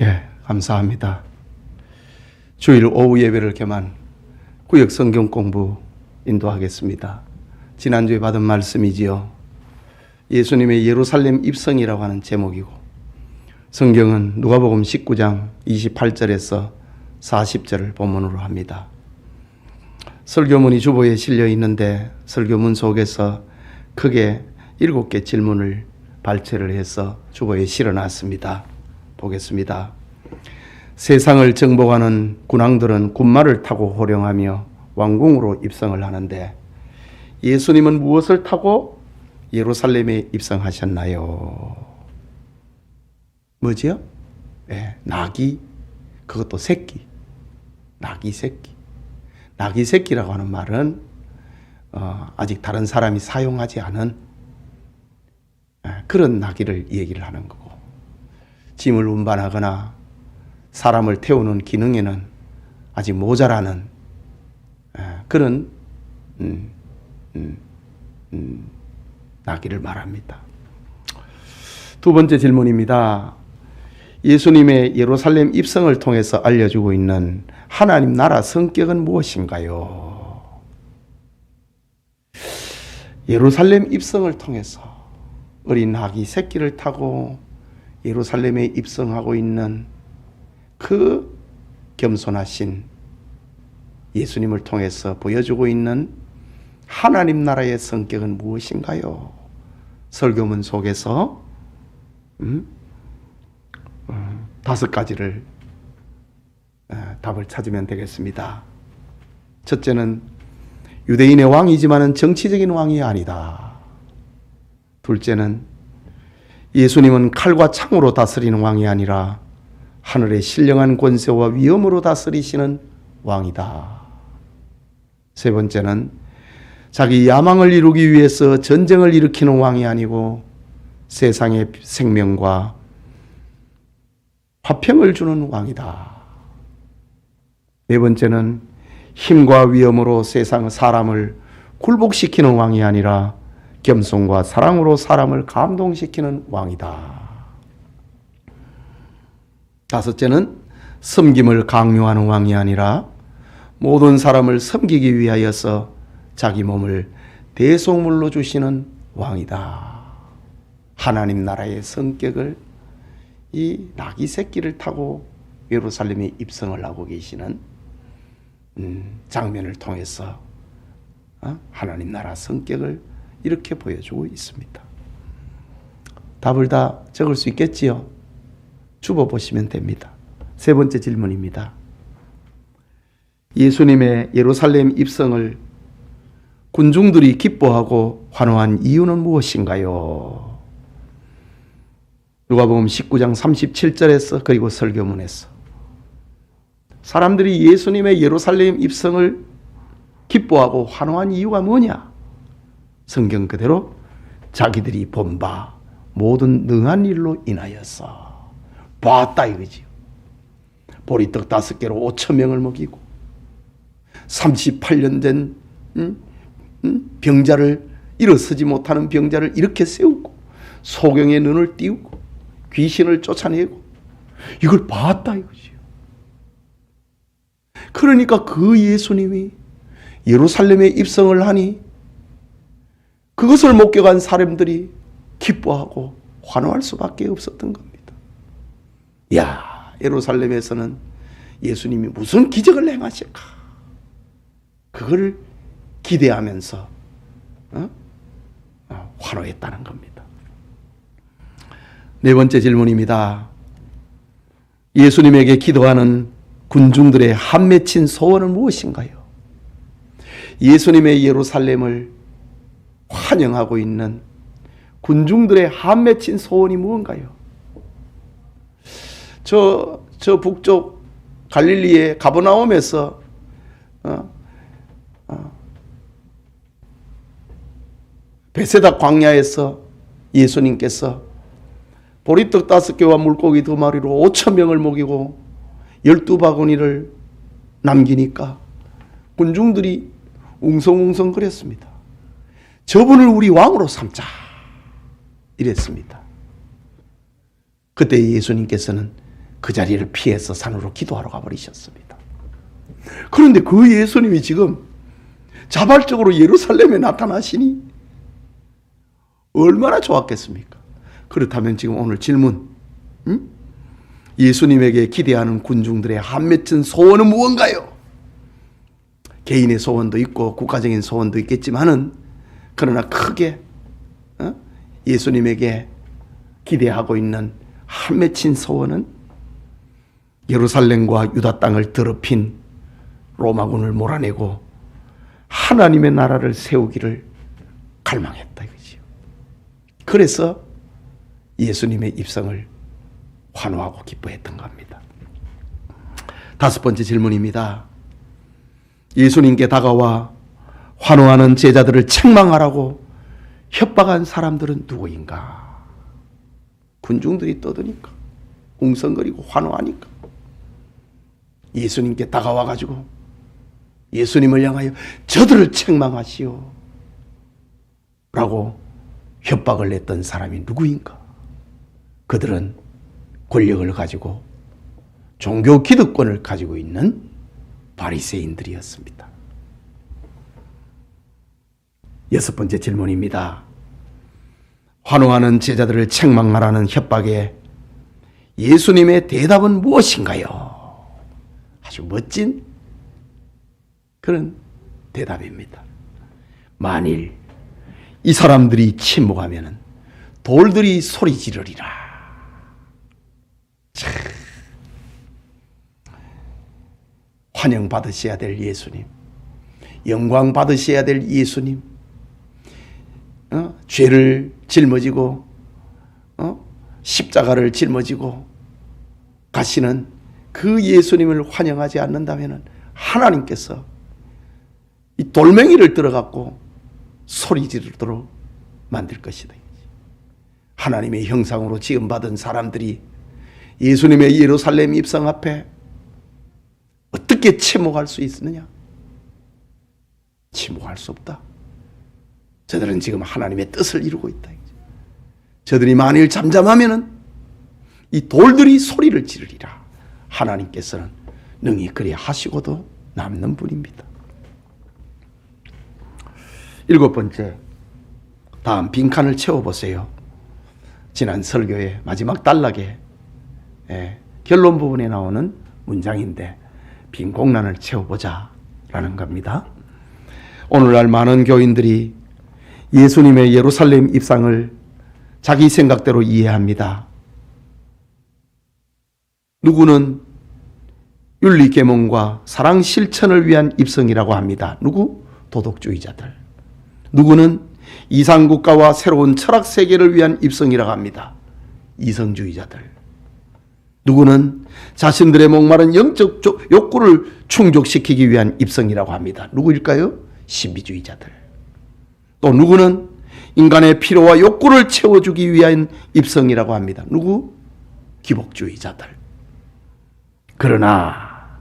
예, 감사합니다. 주일 오후 예배를 겸한 구역 성경 공부 인도하겠습니다. 지난주에 받은 말씀이지요. 예수님의 예루살렘 입성이라고 하는 제목이고 성경은 누가복음 19장 28절에서 40절을 본문으로 합니다. 설교문이 주보에 실려 있는데 설교문 속에서 크게 일곱 개 질문을 발췌를 해서 주보에 실어 놨습니다. 보겠습니다. 세상을 정복하는 군왕들은 군마를 타고 호령하며 왕궁으로 입성을 하는데 예수님은 무엇을 타고 예루살렘에 입성하셨나요? 뭐지요? 예, 낙이 그것도 새끼. 낙이 새끼. 낙이 새끼라고 하는 말은 어, 아직 다른 사람이 사용하지 않은 예, 그런 나귀를 얘기를 하는 거고 짐을 운반하거나 사람을 태우는 기능에는 아직 모자라는 예, 그런 음, 음, 음, 나귀를 말합니다. 두 번째 질문입니다. 예수님의 예루살렘 입성을 통해서 알려주고 있는 하나님 나라 성격은 무엇인가요? 예루살렘 입성을 통해서 어린 아기 새끼를 타고 예루살렘에 입성하고 있는 그 겸손하신 예수님을 통해서 보여주고 있는 하나님 나라의 성격은 무엇인가요? 설교문 속에서 음? 어, 다섯 가지를 어, 답을 찾으면 되겠습니다. 첫째는 유대인의 왕이지만은 정치적인 왕이 아니다. 둘째는 예수님은 칼과 창으로 다스리는 왕이 아니라 하늘의 신령한 권세와 위엄으로 다스리시는 왕이다. 세 번째는 자기 야망을 이루기 위해서 전쟁을 일으키는 왕이 아니고 세상의 생명과 화평을 주는 왕이다. 네 번째는 힘과 위엄으로 세상 사람을 굴복시키는 왕이 아니라 겸손과 사랑으로 사람을 감동시키는 왕이다. 다섯째는 섬김을 강요하는 왕이 아니라 모든 사람을 섬기기 위하여서 자기 몸을 대속물로 주시는 왕이다. 하나님 나라의 성격을 이 나귀 새끼를 타고 예루살렘에 입성을 하고 계시는 음, 장면을 통해서 어? 하나님 나라 성격을 이렇게 보여주고 있습니다. 답을 다 적을 수 있겠지요? 주보 보시면 됩니다. 세 번째 질문입니다. 예수님의 예루살렘 입성을 군중들이 기뻐하고 환호한 이유는 무엇인가요? 누가복음 19장 37절에서 그리고 설교문에서 사람들이 예수님의 예루살렘 입성을 기뻐하고 환호한 이유가 뭐냐? 성경 그대로 자기들이 본 바 모든 능한 일로 인하여서 봤다 이거지요. 보리떡 다섯 개로 5천 명을 먹이고 38년 된? 병자를 일어서지 못하는 병자를 이렇게 세우고 소경의 눈을 띄우고 귀신을 쫓아내고 이걸 봤다 이거지요. 그러니까 그 예수님이 예루살렘에 입성을 하니 그것을 목격한 사람들이 기뻐하고 환호할 수밖에 없었던 겁니다. 야, 예루살렘에서는 예수님이 무슨 기적을 행하실까? 그걸 기대하면서 어? 어, 환호했다는 겁니다. 네 번째 질문입니다. 예수님에게 기도하는 군중들의 한 맺힌 소원은 무엇인가요? 예수님의 예루살렘을 환영하고 있는 군중들의 한 맺힌 소원이 무언가요? 저, 저 북쪽 갈릴리의 가버나움에서 어, 어, 베세다 광야에서 예수님께서 보리떡 다섯 개와 물고기 두 마리로 오천 명을 먹이고 열두 바구니를 남기니까 군중들이 웅성웅성 거렸습니다. 저분을 우리 왕으로 삼자 이랬습니다. 그때 예수님께서는 그 자리를 피해서 산으로 기도하러 가버리셨습니다. 그런데 그 예수님이 지금 자발적으로 예루살렘에 나타나시니 얼마나 좋았겠습니까? 그렇다면 지금 오늘 질문, 응? 예수님에게 기대하는 군중들의 한 맺힌 소원은 무언가요? 개인의 소원도 있고 국가적인 소원도 있겠지만은 그러나 크게 어? 예수님에게 기대하고 있는 한 맺힌 소원은 예루살렘과 유다 땅을 더럽힌 로마군을 몰아내고 하나님의 나라를 세우기를 갈망했다 이거지요. 그래서 예수님의 입성을 환호하고 기뻐했던 겁니다. 다섯 번째 질문입니다. 예수님께 다가와 환호하는 제자들을 책망하라고 협박한 사람들은 누구인가? 군중들이 떠드니까 웅성거리고 환호하니까 예수님께 다가와 가지고 예수님을 향하여 저들을 책망하시오 라고 협박을 냈던 사람이 누구인가? 그들은 권력을 가지고 종교 기득권을 가지고 있는 바리새인들이었습니다. 여섯 번째 질문입니다. 환호하는 제자들을 책망하라는 협박에 예수님의 대답은 무엇인가요? 아주 멋진 그런 대답입니다. 만일 이 사람들이 침묵하면 돌들이 소리 지르리라. 참. 환영 받으셔야 될 예수님, 영광 받으셔야 될 예수님, 어? 죄를 짊어지고 어? 십자가를 짊어지고 가시는 그 예수님을 환영하지 않는다면 하나님께서 이 돌멩이를 들어갖고 소리 지르도록 만들 것이다. 하나님의 형상으로 지음받은 사람들이 예수님의 예루살렘 입성 앞에 어떻게 침묵할 수 있느냐? 침묵할 수 없다. 저들은 지금 하나님의 뜻을 이루고 있다. 저들이 만일 잠잠하면은 이 돌들이 소리를 지르리라. 하나님께서는 능히 그리 하시고도 남는 분입니다. 일곱 번째, 다음 빈칸을 채워보세요. 지난 설교의 마지막 단락에 예, 결론 부분에 나오는 문장인데 빈 공란을 채워보자 라는 겁니다. 오늘날 많은 교인들이 예수님의 예루살렘 입상을 자기 생각대로 이해합니다. 누구는 윤리 계몽과 사랑 실천을 위한 입성이라고 합니다. 누구? 도덕주의자들. 누구는 이상 국가와 새로운 철학 세계를 위한 입성이라고 합니다. 이성주의자들. 누구는 자신들의 목마른 영적 욕구를 충족시키기 위한 입성이라고 합니다. 누구일까요? 신비주의자들. 또 누구는 인간의 필요와 욕구를 채워주기 위한 입성이라고 합니다. 누구? 기복주의자들. 그러나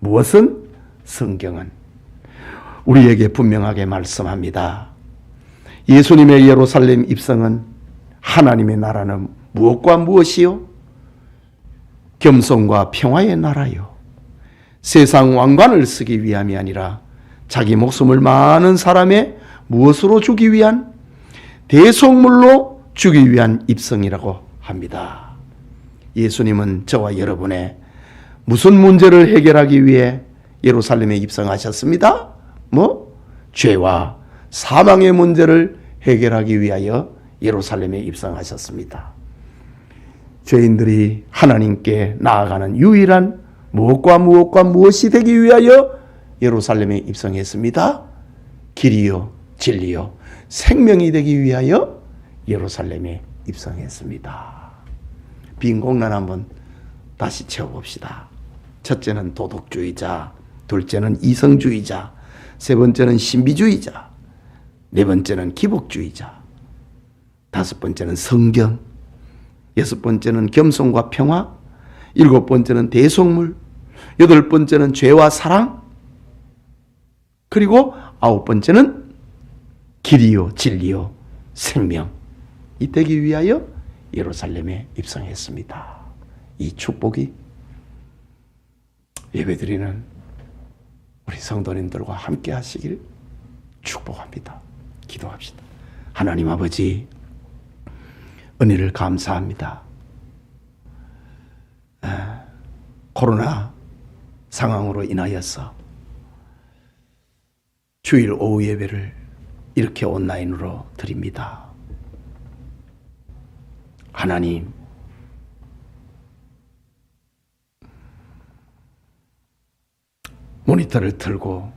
무엇은 성경은 우리에게 분명하게 말씀합니다. 예수님의 예루살렘 입성은 하나님의 나라는 무엇과 무엇이요? 겸손과 평화의 나라요. 세상 왕관을 쓰기 위함이 아니라 자기 목숨을 많은 사람의 무엇으로 주기 위한 대속물로 주기 위한 입성이라고 합니다. 예수님은 저와 여러분의 무슨 문제를 해결하기 위해 예루살렘에 입성하셨습니다? 뭐? 죄와 사망의 문제를 해결하기 위하여 예루살렘에 입성하셨습니다. 죄인들이 하나님께 나아가는 유일한 무엇과 무엇과 무엇이 되기 위하여 예루살렘에 입성했습니다. 길이요, 진리요, 생명이 되기 위하여 예루살렘에 입성했습니다. 빈 공란 한번 다시 채워봅시다. 첫째는 도덕주의자, 둘째는 이성주의자, 세 번째는 신비주의자, 네 번째는 기복주의자, 다섯 번째는 성경, 여섯 번째는 겸손과 평화, 일곱 번째는 대속물, 여덟 번째는 죄와 사랑, 그리고 아홉 번째는 길이요, 진리요, 생명. 이 되기 위하여 예루살렘에 입성했습니다. 이 축복이 예배드리는 우리 성도님들과 함께 하시길 축복합니다. 기도합시다. 하나님 아버지, 은혜를 감사합니다. 아, 코로나 상황으로 인하여서 주일 오후 예배를 이렇게 온라인으로 드립니다. 하나님, 모니터를 틀고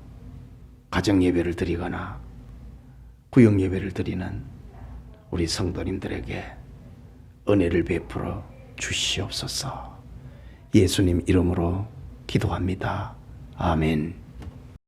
가정 예배를 드리거나 구역 예배를 드리는 우리 성도님들에게 은혜를 베풀어 주시옵소서. 예수님 이름으로 기도합니다. 아멘.